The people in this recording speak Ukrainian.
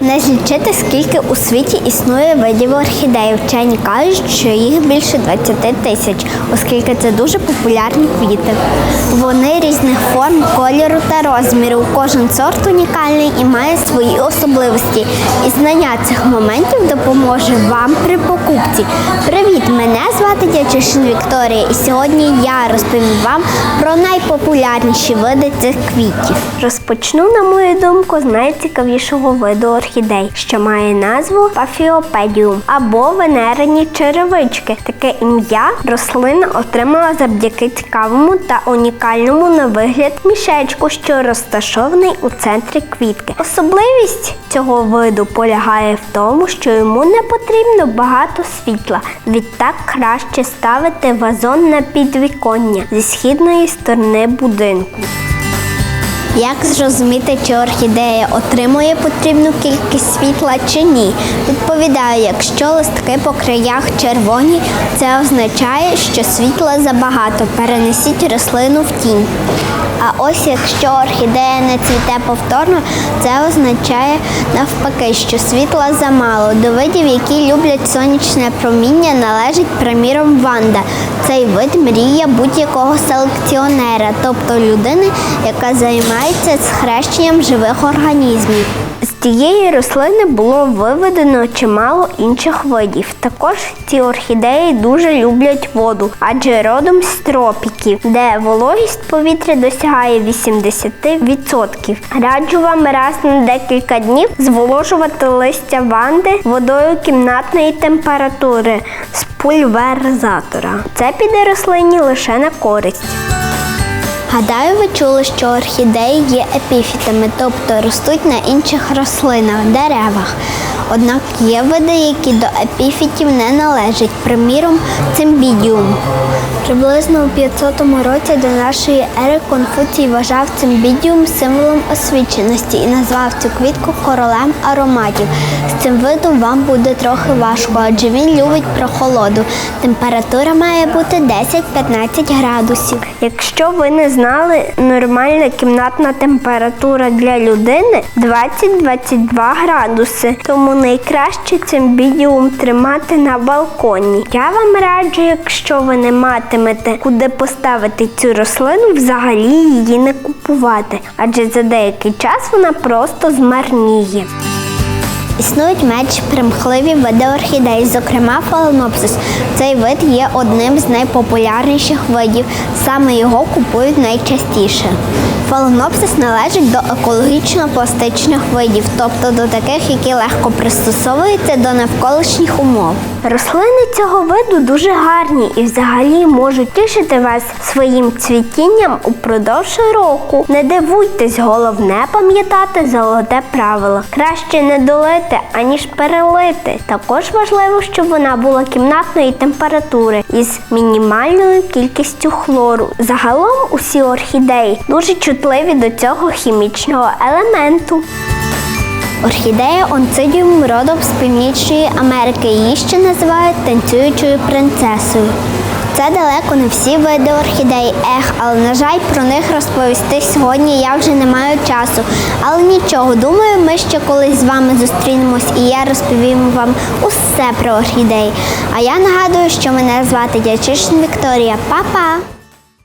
Не злічити, скільки у світі існує видів орхідей. Вчені кажуть, що їх більше 20 тисяч, оскільки це дуже популярні квіти. Вони різних форм, кольору та розміру. Кожен сорт унікальний і має свої особливості. І знання цих моментів допоможе вам при покупці. Привіт! Мене звати Дячишин Вікторія, і сьогодні я розповім вам про найпопулярніші види цих квітів. Розпочну, на мою думку, з найцікавішого виду орхідей, що має назву Пафіопедіум або венерені черевички. Таке ім'я рослина отримала завдяки цікавому та унікальному на вигляд мішечку, що розташований у центрі квітки. Особливість цього виду полягає в тому, що йому не потрібно багато світла. Відтак краще ставити вазон на підвіконня зі східної сторони будинку. Як зрозуміти, чи орхідея отримує потрібну кількість світла чи ні? Відповідаю, якщо листки по краях червоні, це означає, що світла забагато. Перенесіть рослину в тінь. А ось якщо орхідея не цвіте повторно, це означає навпаки, що світла замало. До видів, які люблять сонячне проміння, належить, приміром, ванда. Цей вид мрія будь-якого селекціонера, тобто людини, яка займається схрещенням живих організмів. З цієї рослини було виведено чимало інших видів. Також ці орхідеї дуже люблять воду, адже родом з тропіків, де вологість повітря досягає 80%. Раджу вам раз на декілька днів зволожувати листя ванди водою кімнатної температури з пульверизатора. Це піде рослині лише на користь. Гадаю, ви чули, що орхідеї є епіфітами, тобто ростуть на інших рослинах, деревах. Однак є види, які до епіфітів не належать, приміром, цимбідіум. Приблизно у 500 році до нашої ери Конфуцій вважав цимбідіум символом освіченості і назвав цю квітку королем ароматів. З цим видом вам буде трохи важко, адже він любить прохолоду. Температура має бути 10-15 градусів. Якщо ви не знали, нормальна кімнатна температура для людини 20-22 градуси, тому найкраще цимбідіум тримати на балконі. Я вам раджу, якщо ви не матимете куди поставити цю рослину, взагалі її не купувати, адже за деякий час вона просто змарніє. Існують менш примхливі види орхідей, зокрема фаленопсис. Цей вид є одним з найпопулярніших видів, саме його купують найчастіше. Фаленопсис належить до екологічно-пластичних видів, тобто до таких, які легко пристосовуються до навколишніх умов. Рослини цього виду дуже гарні і взагалі можуть тішити вас своїм цвітінням упродовж року. Не дивуйтесь, головне пам'ятати золоте правило. Краще не долити, аніж перелити. Також важливо, щоб вона була кімнатної температури із мінімальною кількістю хлору. Загалом усі орхідеї дуже чутливі до цього хімічного елементу. Орхідея онцидіум родом з Північної Америки. Її ще називають танцюючою принцесою. Це далеко не всі види орхідей, ех, але на жаль, про них розповісти сьогодні я вже не маю часу. Але нічого, думаю, ми ще колись з вами зустрінемось і я розповім вам усе про орхідеї. А я нагадую, що мене звати Дячишин Вікторія. Па-па!